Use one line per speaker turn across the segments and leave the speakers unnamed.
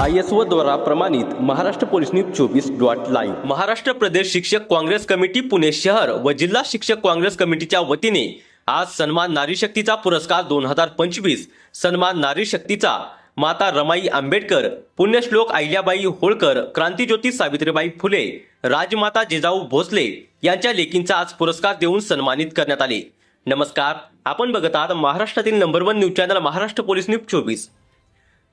I S O द्वारा प्रमाणित Maharashtra police news चोवीस डॉट लाईव्ह. महाराष्ट्र प्रदेश शिक्षक काँग्रेस कमिटी पुणे शहर व जिल्हा शिक्षक काँग्रेस कमिटीच्या वतीने आज सन्मान नारी शक्तीचा पुरस्कार दोन हजार पंचवीस सन्मान नारी शक्तीचा माता रमाई आंबेडकर पुण्यश्लोक अहिल्याबाई होळकर क्रांतीज्योती सावित्रीबाई फुले राजमाता जिजाऊ भोसले यांच्या लेखींचा आज पुरस्कार देऊन सन्मानित करण्यात आले. नमस्कार आपण बघत आहात महाराष्ट्रातील number one news channel Maharashtra police news चोवीस.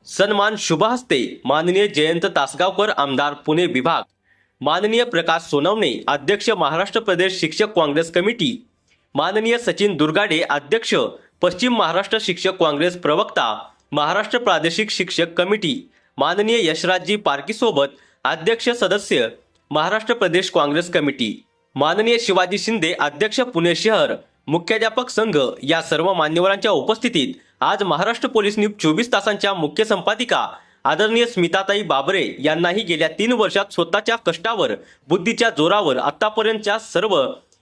सन्मान शुभ हस्ते माननीय जयंत तासगावकर आमदार पुणे विभाग. माननीय प्रकाश सोनवणे अध्यक्ष महाराष्ट्र प्रदेश शिक्षक काँग्रेस कमिटी. माननीय सचिन दुर्गाडे अध्यक्ष पश्चिम महाराष्ट्र शिक्षक काँग्रेस प्रवक्ता महाराष्ट्र प्रादेशिक शिक्षक कमिटी. माननीय यशराजजी पारकीसोबत अध्यक्ष सदस्य महाराष्ट्र प्रदेश काँग्रेस कमिटी. माननीय शिवाजी शिंदे अध्यक्ष पुणे शहर. मुख्याध्यापक संघ या सर्व मान्यवरांच्या उपस्थितीत आज महाराष्ट्र पोलीस न्यूज चोवीस तासांच्या मुख्य संपादिका आदरणीय स्मिताताई बाबरे यांनाही गेल्या तीन वर्षात स्वतःच्या कष्टावर बुद्धीच्या जोरावर आतापर्यंतच्या सर्व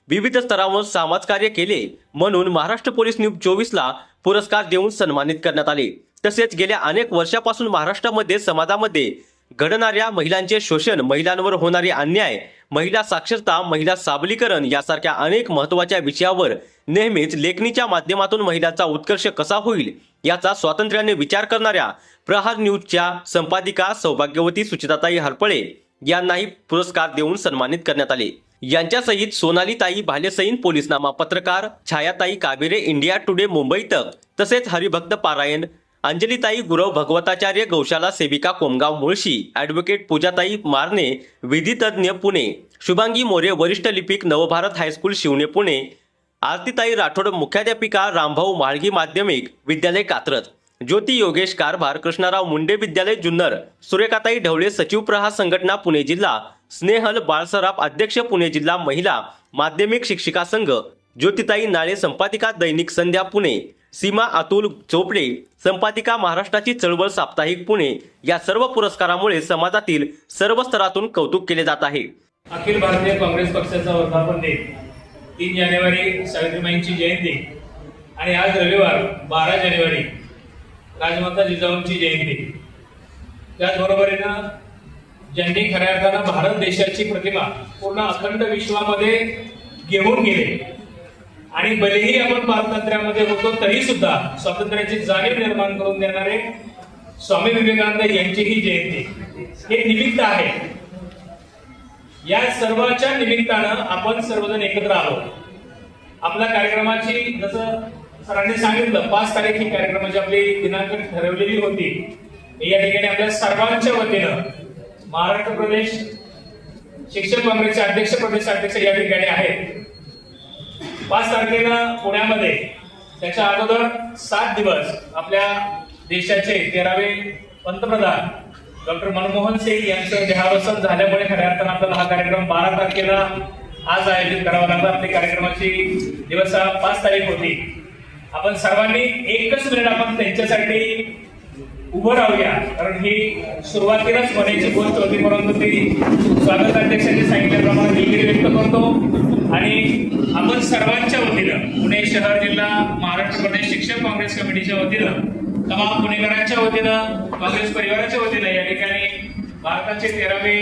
विविध स्तरावर समाजकार्य केले म्हणून महाराष्ट्र पोलीस न्यूज चोवीसला पुरस्कार देऊन सन्मानित करण्यात आले. तसेच गेल्या अनेक वर्षापासून महाराष्ट्रामध्ये समाजामध्ये घडणाऱ्या महिलांचे शोषण महिलांवर होणारे अन्याय महिला साक्षरता महिला सबलीकरण यासारख्या अनेक महत्त्वाच्या विषयावर नेहमीच लेखणीच्या माध्यमातून महिलांचा उत्कर्ष कसा होईल याचा स्वातंत्र्याने विचार करणाऱ्या प्रहार न्यूजच्या संपादिका सौभाग्यवती सुचिताताई हरपळे यांनाही पुरस्कार देऊन सन्मानित करण्यात आले. यांच्यासहित सोनालीताई भालेसईन पोलीसनामा पत्रकार छायाताई काबेरे इंडिया टुडे मुंबई तक तसेच हरिभक्त पारायण अंजलीताई गुरव भगवताचार्य गौशाला सेविका कोमगाव मुळशी ॲडव्होकेट पूजाताई मारणे विधितज्ञ पुणे शुभांगी मोरे वरिष्ठ लिपिक नवभारत हायस्कूल शिवणे पुणे आरतीताई राठोड मुख्याध्यापिका रामभाऊ माळगी माध्यमिक विद्यालय कात्रत ज्योती योगेश कारभार कृष्णाराव मुंडे विद्यालय जुन्नर सुरेखाताई ढवळे सचिव प्रहार संघटना पुणे जिल्हा स्नेहल बाळसराफ अध्यक्ष पुणे जिल्हा महिला माध्यमिक शिक्षिका संघ ज्योतिताई नाळे संपादिका दैनिक संध्या पुणे सीमा अतुल चोपडे संपादिका महाराष्ट्राची चळवळ साप्ताहिक पुणे या सर्व पुरस्कारामुळे समाजातील सर्व स्तरातून कौतुक केले जात आहे.
अखिल भारतीय काँग्रेस पक्षाचा वर्धापन दिन तीन जानेवारी सावित्रीबाईंची जयंती आणि आज रविवार बारा जानेवारी राजमाता जिजाऊंची जयंती. त्याचबरोबरीनं ज्यांनी खऱ्या अर्थानं भारत देशाची प्रतिमा पूर्ण अखंड विश्वामध्ये घेऊन गेले आणि भलेही आपण पारतंत्र्यामध्ये होतो तरी सुद्धा स्वातंत्र्याची जाणीव निर्माण करून देणारे स्वामी विवेकानंद यांची ही जयंती. हे निमित्त आहे. या सर्वाच्या निमित्तानं आपण सर्वजण एकत्र आलो. आपल्या कार्यक्रमाची जसं सरांनी सांगितलं पाच तारीख ही कार्यक्रमाची आपली दिनांक ठरवलेली होती. या ठिकाणी आपल्या सर्वांच्या वतीनं महाराष्ट्र प्रदेश शिक्षक काँग्रेसचे अध्यक्ष प्रदेश अध्यक्ष या ठिकाणी आहेत. पाच तारखेला पुण्यामध्ये त्याच्या अगोदर सात दिवस आपल्या देशाचे तेरावे पंतप्रधान डॉक्टर मनमोहन सिंग यांचं देहावसन झाल्यामुळे खऱ्या अर्थानं आपल्याला हा कार्यक्रम बारा तारखेला आज आयोजित करावा लागला आपली कार्यक्रमाची दिवस हा पाच तारीख होती. आपण सर्वांनी एकच मिनिट आपण त्यांच्यासाठी उभं राहूया कारण ही सुरुवातीलाच म्हणायची गोष्ट होती परंतु ती स्वागताध्यक्षांनी सांगितल्याप्रमाणे दिलगिरी व्यक्त करतो. आणि आपण सर्वांच्या वतीनं पुणे शहर जिल्हा महाराष्ट्र प्रदेश शिक्षक काँग्रेस कमिटीच्या वतीनं तमाम पुणेकरांच्या वतीनं काँग्रेस परिवाराच्या वतीनं या ठिकाणी भारताचे तेरावे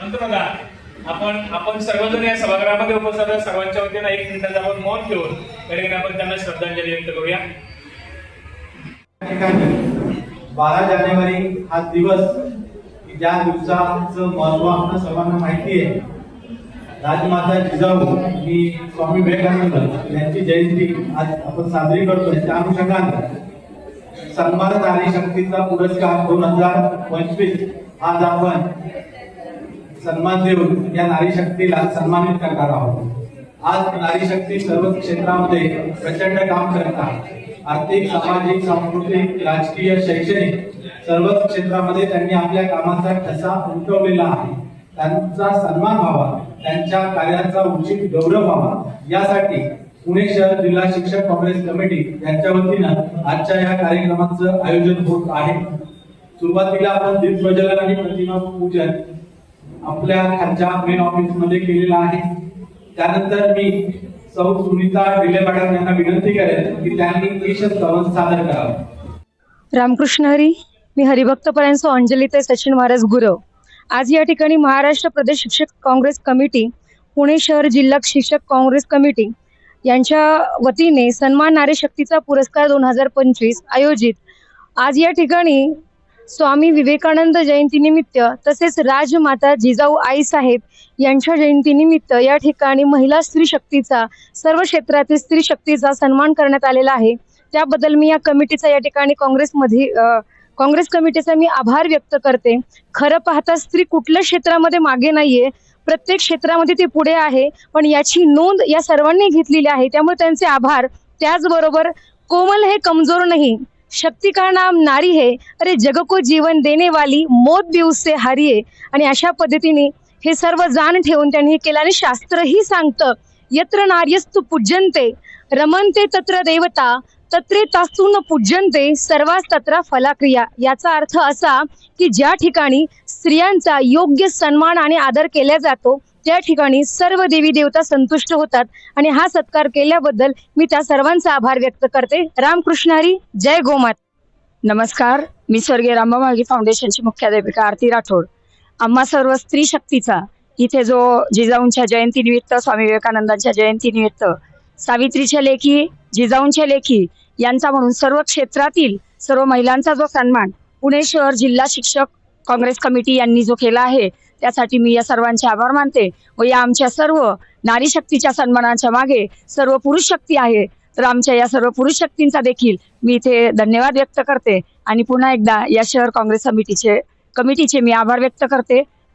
पंतप्रधान आपण आपण सर्वजण या सभागृहामध्ये उपस्थित सर्वांच्या वतीनं एक मिनिटाचं आपण मौन ठेवून या ठिकाणी आपण त्यांना श्रद्धांजली व्यक्त करूया.
ठिकाणी बारा जानेवारी हा दिवस ज्या दिवसाचं महत्त्व आपल्या सर्वांना माहिती आहे राजमाता जिजाऊ आणि स्वामी विवेकानंद यांची जयंती आज आपण साजरी करतोय. त्या अनुषंगाने सन्मान नारी शक्तीचा पुरस्कार दोन हजार पंचवीस आज आपण सन्मान देऊन या नारी शक्तीला सन्मानित करणार आहोत. आज नारी शक्ती सर्व क्षेत्रामध्ये प्रचंड काम करत आहे. आर्थिक सामाजिक सांस्कृतिक राजकीय शैक्षणिक सर्वच क्षेत्रामध्ये त्यांनी आपल्या कामाचा ठसा उमटवलेला आहे. त्यांचा सन्मान व्हावा त्यांच्या कार्याचा उचित गौरव व्हावा. यासाठी पुणे शहर जिल्हा शिक्षक काँग्रेस कमिटी यांच्या वतीनं आजच्या या कार्यक्रमाचं आयोजन होत आहे. सुरुवातीला आपण दीप प्रज्वलन आणि प्रतिमा पूजन आपल्या खालच्या मेन ऑफिसमध्ये केलेलं आहे. त्यानंतर मी सौ सुनीता डिले मॅडम यांना विनंती करेन की त्यांनी ईश स्तवन सादर करावं.
रामकृष्ण हरी मी हरिभक्त पर्यंत अंजली ते सचिन महाराज गुरव. आज या ठिकाणी महाराष्ट्र प्रदेश शिक्षक काँग्रेस कमिटी पुणे शहर जिल्हा शिक्षक काँग्रेस कमिटी यांच्या वतीने सन्मान नारी शक्तीचा पुरस्कार दोन हजार पंचवीस आयोजित. आज या ठिकाणी स्वामी विवेकानंद जयंतीनिमित्त तसेच राजमाता जिजाऊ आईसाहेब यांच्या जयंतीनिमित्त या ठिकाणी महिला स्त्री शक्तीचा सर्व क्षेत्रातील स्त्री शक्तीचा सन्मान करण्यात आलेला आहे. त्याबद्दल मी या कमिटीचा या ठिकाणी काँग्रेसमध्ये काँग्रेस कमिटीचा मी आभार व्यक्त करते. खरं पाहता स्त्री कुठल्या क्षेत्रामध्ये मागे नाहीये. प्रत्येक क्षेत्रामध्ये ती पुढे आहे. पण याची नोंद या सर्वांनी घेतलेली आहे. त्यामुळे त्यांचे आभार. त्याचबरोबर कोमल हे कमजोर नाही. शक्ती का नाम नारी है? अरे जग को जीवन देने वाली मोत दिवस से हारी आणि अशा पद्धतीने हे सर्व जाण ठेवून त्यांनी हे केलं. आणि शास्त्रही सांगतं यत्र नार्यस्तु पूजनते रमनते तत्र देवता तत्रे तासून पूज्यन्ते सर्वास तत्र फलाक्रिया. याचा अर्थ असा की ज्या ठिकाणी स्त्रियांचा योग्य सन्मान आणि आदर केला जातो त्या ठिकाणी सर्व देवी देवता संतुष्ट होतात. आणि हा सत्कार केल्याबद्दल मी त्या सर्वांचा आभार व्यक्त करते. रामकृष्ण हरी जय गोमात. नमस्कार. मी स्वर्गीय रामबा माळगी फाउंडेशनची मुख्याध्यापिका आरती राठोड. आम्हा सर्व स्त्री शक्तीचा इथे जो जिजाऊंच्या जयंतीनिमित्त स्वामी विवेकानंदांच्या जयंतीनिमित्त सावित्रीच्या लेखी जिजाऊंचे लेखी यांचा म्हणून सर्व क्षेत्रातील सर्व महिलांचा जो सन्मान पुणे शहर जिल्हा शिक्षक काँग्रेस कमिटी यांनी जो केला आहे त्यासाठी मी या सर्वांचे आभार मानते व या आमच्या सर्व नारी शक्तीच्या सन्मानाच्या मागे सर्व पुरुष शक्ती आहे तर आमच्या या सर्व पुरुष शक्तींचा देखील मी इथे धन्यवाद व्यक्त करते आणि पुन्हा एकदा या शहर काँग्रेस समितीचे कमिटीचे मी आभार व्यक्त करते.